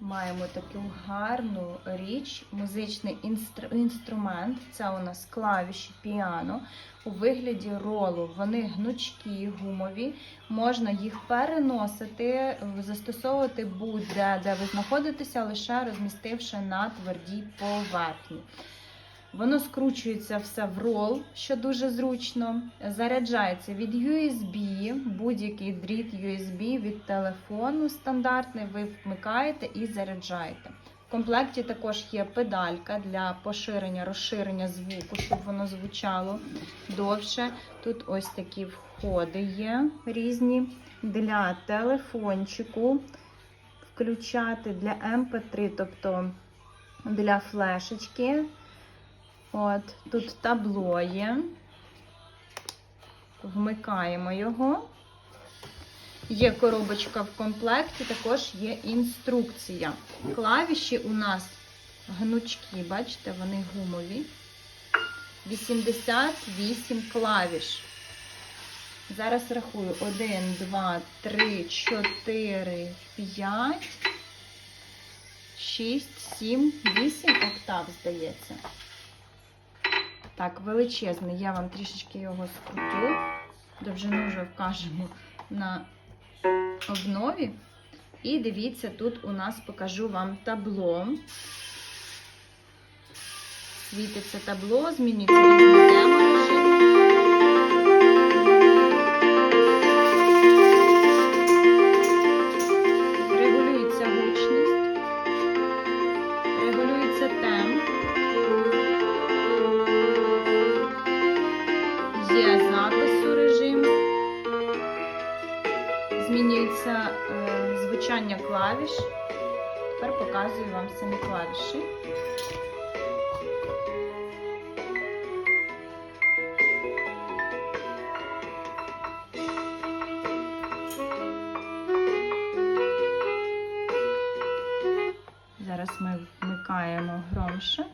маємо таку гарну річ, музичний інстру- інструмент. Це у нас клавіші піано у вигляді ролу. Вони гнучкі, гумові. Можна їх переносити, застосовувати будь-де, де ви знаходитеся, лише розмістивши на твердій поверхні. Воно скручується все в рол, що дуже зручно. Заряджається від USB, будь-який дріт USB від телефону стандартний. Ви вмикаєте і заряджаєте. В комплекті також є педалька для поширення, розширення звуку, щоб воно звучало довше. Тут ось такі входи є різні для телефончику, включати для MP3, тобто для флешечки. От, тут табло є. Вмикаємо його. Є коробочка в комплекті, також є інструкція. Клавіші у нас гнучкі, бачите, вони гумові. 88 клавіш. Зараз рахую 1, 2, 3, 4, 5, 6, 7, 8 октав, здається. Так, величезний. Я вам трішечки його скрутю. Довжину вже вкажемо на обнові. І дивіться, тут у нас покажу вам табло. Світиться табло, змінюється Є запис у режим. Змінюється е, звучання клавіш. Тепер показую вам самі клавіші. Зараз ми вмикаємо громше.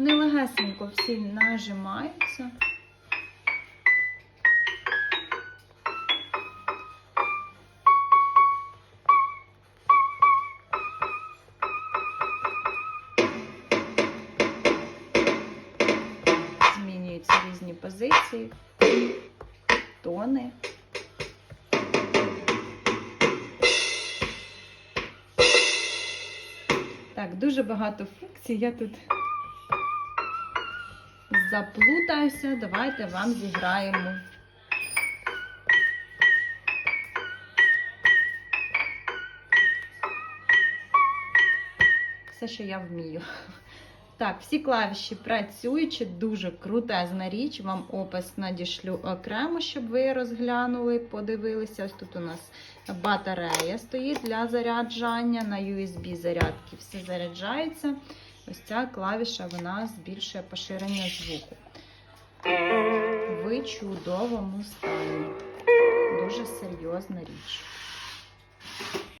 Вони легесенько всі нажимаються. Змінюються різні позиції, тони. Так, дуже багато функцій. Я тут заплутаюся. Давайте вам зіграємо. Все, що я вмію. Так, всі клавіші працюючі, дуже крутезна річ. Вам опис надішлю окремо, щоб ви розглянули, подивилися. Ось тут у нас батарея стоїть для заряджання. На USB зарядки все заряджається. Ось ця клавіша вона збільшує поширення звуку. В чудовому стані. Дуже серйозна річ.